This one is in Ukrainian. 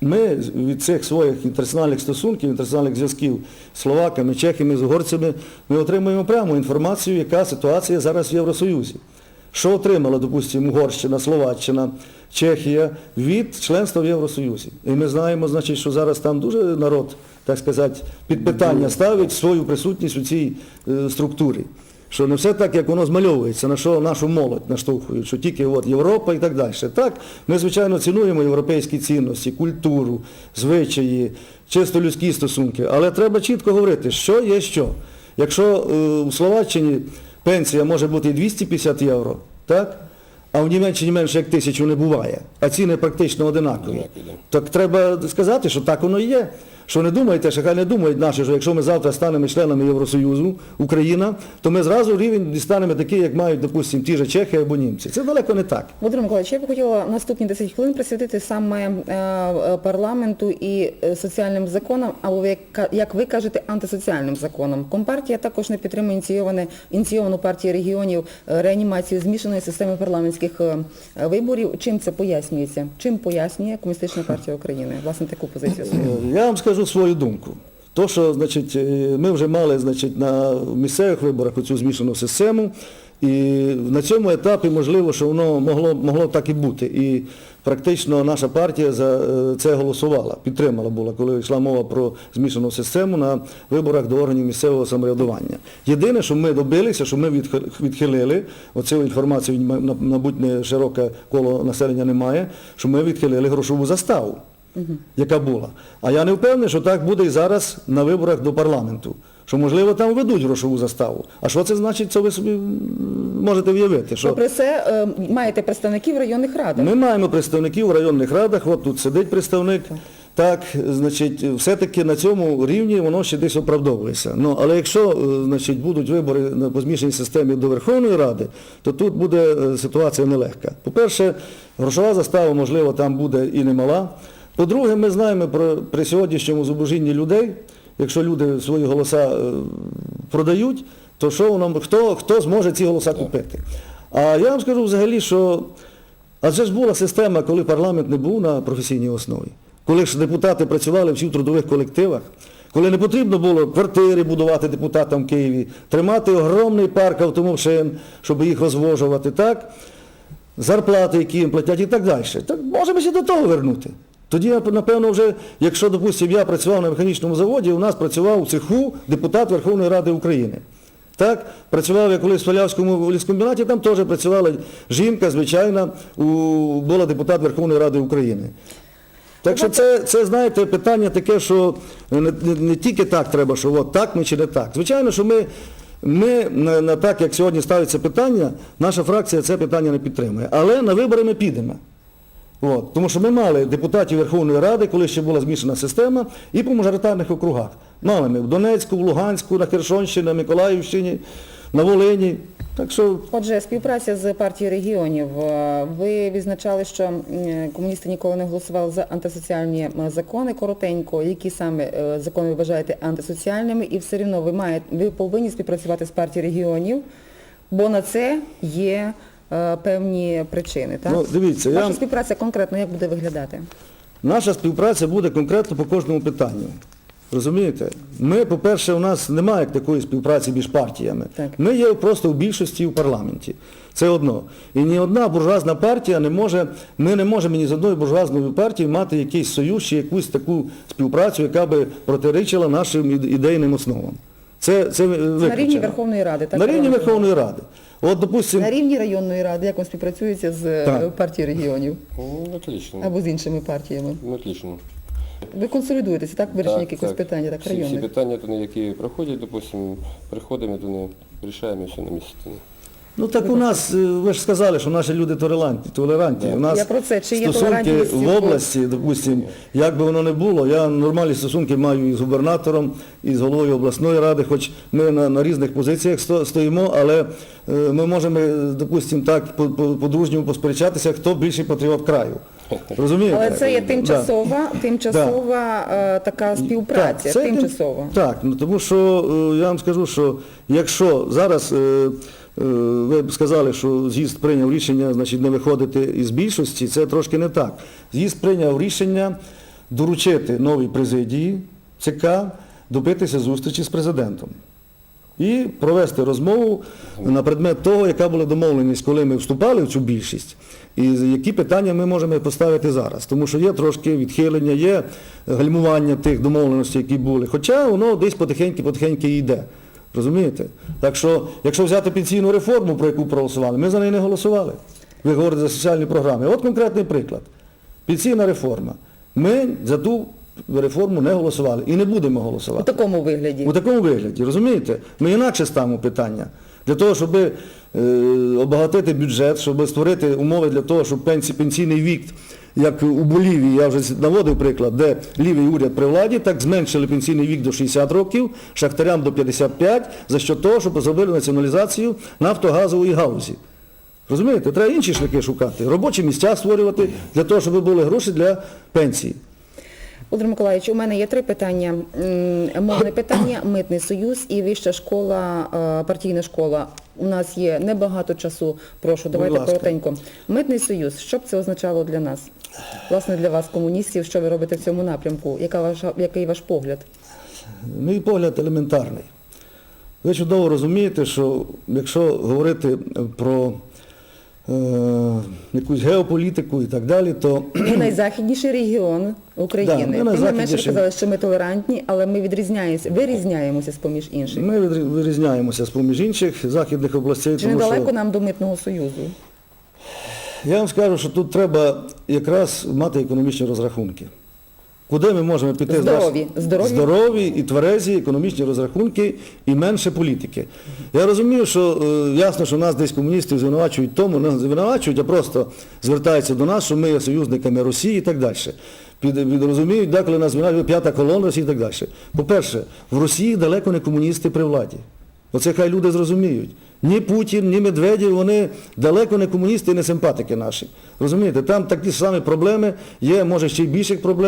ми від цих своїх інтернаціональних стосунків, інтернаціональних зв'язків з словаками, чехами, з угорцями, ми отримуємо пряму інформацію, яка ситуація зараз в Євросоюзі. Що отримала, допустимо, Угорщина, Словаччина, Чехія від членства в Євросоюзі. І ми знаємо, значить, що зараз там дуже народ, так сказати, під питання ставить свою присутність у цій е, структурі. Що не все так, як воно змальовується, на що нашу молодь наштовхують, що тільки от Європа і так далі. Так, ми, звичайно, цінуємо європейські цінності, культуру, звичаї, чисто людські стосунки, але треба чітко говорити, що є що. Якщо е, у Словаччині пенсія може бути і 250 євро, так? а в Німеччині менше як тисячу не буває, а ціни практично. Одинакові. Так треба сказати, що так воно і є. Що не думаєте, що хай не думають наші, що якщо ми завтра станемо членами Євросоюзу, Україна, то ми зразу рівень дістанемо такий, як мають, допустимо, ті ж чехи або німці. Це далеко не так. Володимир Миколаївич, я б хотіла наступні 10 хвилин присвятити саме е, е, парламенту і е, соціальним законам, або як, ви кажете, антисоціальним законам. Компартія також не підтримує ініційоване, ініційовану партію регіонів реанімацію змішаної системи парламентських виборів. Чим це пояснюється? Чим пояснює Комуністична партія України? Власне, таку позицію Я вам скажу свою думку. То, що значить, е, ми вже мали значить, на місцевих виборах оцю змішану систему, і на цьому етапі можливо, що воно могло, могло так і бути. І практично наша партія за е, це голосувала, підтримала була, коли йшла мова про змішану систему на виборах до органів місцевого самоврядування. Єдине, що ми добилися, що ми відхилили, оцю інформацію, мабуть, не широке коло населення немає, що ми відхилили грошову заставу яка була. А я не впевнений, що так буде і зараз на виборах до парламенту. Що, можливо, там введуть грошову заставу. А що це значить, це ви собі можете уявити. Що Попри це, е, маєте представників в районних радах. ми маємо представників в районних радах, от тут сидить представник. Так, значить, все-таки на цьому рівні воно ще десь оправдовується. Ну, але якщо е, значить, будуть вибори по змішаній системі до Верховної Ради, то тут буде е, ситуація нелегка. По-перше, грошова застава, можливо, там буде і немала. По-друге, ми знаємо про, при сьогоднішньому зубожінні людей, якщо люди свої голоса е, продають, то що воно, хто, хто зможе ці голоса купити? А я вам скажу взагалі, що адже ж була система, коли парламент не був на професійній основі, коли ж депутати працювали всі в трудових колективах, коли не потрібно було квартири будувати депутатам в Києві, тримати огромний парк автомашин, щоб їх розвожувати, так? зарплати, які їм платять і так далі. Так можемо ще до того вернути. Тоді, напевно, вже, якщо, допустимо, я працював на механічному заводі, у нас працював у цеху депутат Верховної Ради України. Так, працював я колись в Свалявському ліскомбінаті, там теж працювала жінка, звичайна, у, була депутат Верховної Ради України. Так що це, це, знаєте, питання таке, що не, не, не тільки так треба, що от так ми чи не так. Звичайно, що ми, ми на, на так, як сьогодні ставиться питання, наша фракція це питання не підтримує. Але на вибори ми підемо. От, тому що ми мали депутатів Верховної Ради, коли ще була змішана система, і по мажоритарних округах. Мали ми в Донецьку, в Луганську, на Херсонщині, на Миколаївщині, на Волині. Так що Отже, співпраця з партією регіонів. Е, Ви відзначали, що комуністи ніколи не голосували за антисоціальні закони. Коротенько, які саме е, закони ви вважаєте антисоціальними, і все рівно ви маєте, ви повинні співпрацювати з партією регіонів, бо на це є е, певні причини. Так? Ну, дивіться, Ваша вам- співпраця конкретно як буде виглядати? Наша співпраця буде конкретно по кожному питанню. Розумієте? Ми, по-перше, у нас немає такої співпраці між партіями. Так. Ми є просто в більшості в парламенті. Це одно. І ні одна буржуазна партія не може, ми не можемо ні з одної буржуазної партії мати якийсь союз чи якусь таку співпрацю, яка би протирічила нашим іде- ідейним основам. Це, це, на рівні. Верховної Ради, так? На рівні? Верховної Ради. От, допустим, На рівні районної ради, як він співпрацюється з е, Так. партією регіонів Ну, отлично. або з іншими партіями? Ну, отлично. Ви консолідуєтеся, так, вирішення Так, якихось так. питань, так, всі, всі районних? питання, то, які проходять, допустимо, приходимо, то не рішаємо все на місці. то не. Ну так у нас, е, ви ж сказали, що наші люди толерантні. толерантні. У нас Я про це. Чи є стосунки толерантність в області, допустимо, як би воно не було, я нормальні стосунки маю і з губернатором, і з головою обласної ради, хоч ми на, на різних позиціях сто- стоїмо, але е, ми можемо, е, допустимо, так по- по- по-дружньому посперечатися, хто більший патріот краю. Розумієте? Але це є Да. тимчасова, тимчасова е, така співпраця, це тим- тимчасова. Так, ну тому що е, я вам скажу, що якщо зараз е, ви б сказали, що з'їзд прийняв рішення, значить, не виходити із більшості, це трошки не так. З'їзд прийняв рішення доручити новій президії ЦК добитися зустрічі з президентом і провести розмову на предмет того, яка була домовленість, коли ми вступали в цю більшість, і які питання ми можемо поставити зараз. Тому що є трошки відхилення, є гальмування тих домовленостей, які були. Хоча воно десь потихеньки-потихеньки йде. Розумієте? Так що, якщо взяти пенсійну реформу, про яку проголосували, ми за неї не голосували. Ви говорите за соціальні програми. От конкретний приклад. Пенсійна реформа. Ми за ту реформу не голосували і не будемо У голосувати. такому вигляді. У такому вигляді, розумієте? Ми інакше ставимо питання. Для того, щоб е, обагатити бюджет, щоб створити умови для того, щоб пенсі, пенсійний вік, як у Болівії, я вже наводив приклад, де лівий уряд при владі, так зменшили пенсійний вік до 60 років, шахтарям до 55, за що того, щоб зробили націоналізацію нафтогазової галузі. Розумієте, треба інші шляхи шукати, робочі місця створювати для того, щоб були гроші для пенсії. Володимир Миколаївич, у мене є три питання. Мовне питання, митний союз і вища школа, е, партійна школа. У нас є небагато часу. Прошу, давайте коротенько. Митний союз, що б це означало для нас? Власне, для вас, комуністів, що ви робите в цьому напрямку? Яка ваша, який ваш погляд? Мій погляд елементарний. Ви чудово розумієте, що якщо говорити про якусь геополітику і так далі, то Ми найзахідніший регіон України. Да, ми Тим не менше, ви найзахідніший. казали, що ми толерантні, але ми відрізняємося, вирізняємося з-поміж інших. ми відрі- вирізняємося з поміж інших західних областей. Чи тому недалеко що нам до митного союзу? я вам скажу, що тут треба якраз мати економічні розрахунки. Куди ми можемо піти? Здорові, здорові. здорові і тверезі економічні розрахунки і менше політики. Я розумію, що е, ясно, що нас десь комуністів звинувачують тому, не звинувачують, а просто звертаються до нас, що ми є союзниками Росії і так далі. Під, під- розуміють, деколи нас звинувачують п'ята колона Росії і так далі. По-перше, в Росії далеко не комуністи при владі. Оце хай люди зрозуміють. Ні Путін, ні Медведєв, вони далеко не комуністи і не симпатики наші. Розумієте, там такі ж самі проблеми, є, може, ще й більших проблем.